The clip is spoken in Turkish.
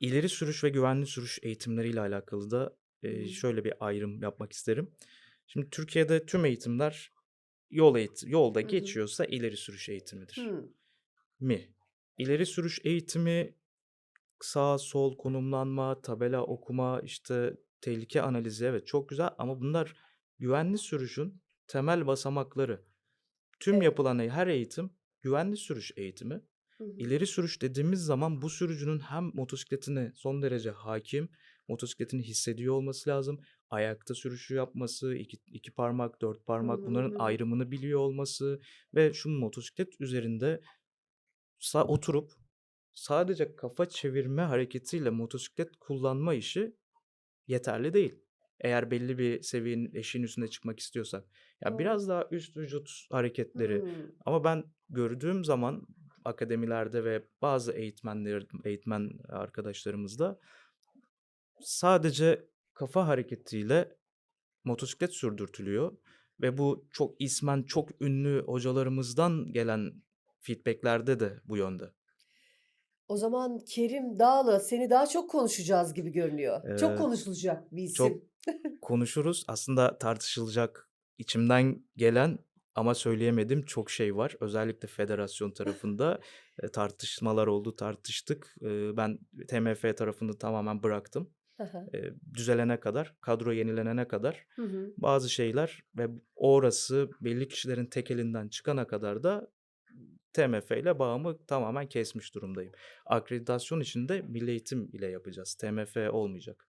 İleri sürüş ve güvenli sürüş eğitimleriyle alakalı da, Hımm. şöyle bir ayrım yapmak isterim. Şimdi Türkiye'de tüm eğitimler yol eğiti yolda Hı hı. geçiyorsa ileri sürüş eğitimidir. Hımm. Mi? İleri sürüş eğitimi sağ, sol, konumlanma, tabela okuma, işte, tehlike analizi evet çok güzel ama bunlar güvenli sürüşün temel basamakları. Tüm Evet. yapılan e her eğitim güvenli sürüş eğitimi. Hı hı. İleri sürüş dediğimiz zaman bu sürücünün hem motosikletine son derece hâkim, motosikletini hissediyor olması lazım, ayakta sürüşü yapması, iki iki parmak, 4 Hı parmak bunların ayrımını biliyor olması ve şu motosiklet üzerinde sa oturup sadece kafa çevirme hareketiyle motosiklet kullanma işi yeterli değil. Eğer belli bir seviyenin eşiğin üstüne çıkmak istiyorsak. Ya, biraz daha üst vücut hareketleri Hımm. ama ben gördüğüm zaman akademilerde ve bazı eğitmenler eğitmen arkadaşlarımızda sadece kafa hareketiyle motosiklet sürdürtülüyor ve bu çok ismen çok ünlü hocalarımızdan gelen feedback'lerde de bu yönde. O zaman Kerim Dağlı, seni daha çok konuşacağız gibi görünüyor. Çok Eee, konuşulacak bir çok isim. konuşuruz. Aslında tartışılacak, içimden gelen ama söyleyemediğim çok şey var. Özellikle federasyon tarafında, eee, tartışmalar oldu, tartıştık. Eee, ben TMF tarafını tamamen bıraktım. Eee, düzelene kadar, kadro yenilenene kadar Hı hı. bazı şeyler ve orası belli kişilerin tekelinden çıkana kadar da TMF ile bağımı tamamen kesmiş durumdayım. Akreditasyon için de milli eğitim ile yapacağız. TMF olmayacak.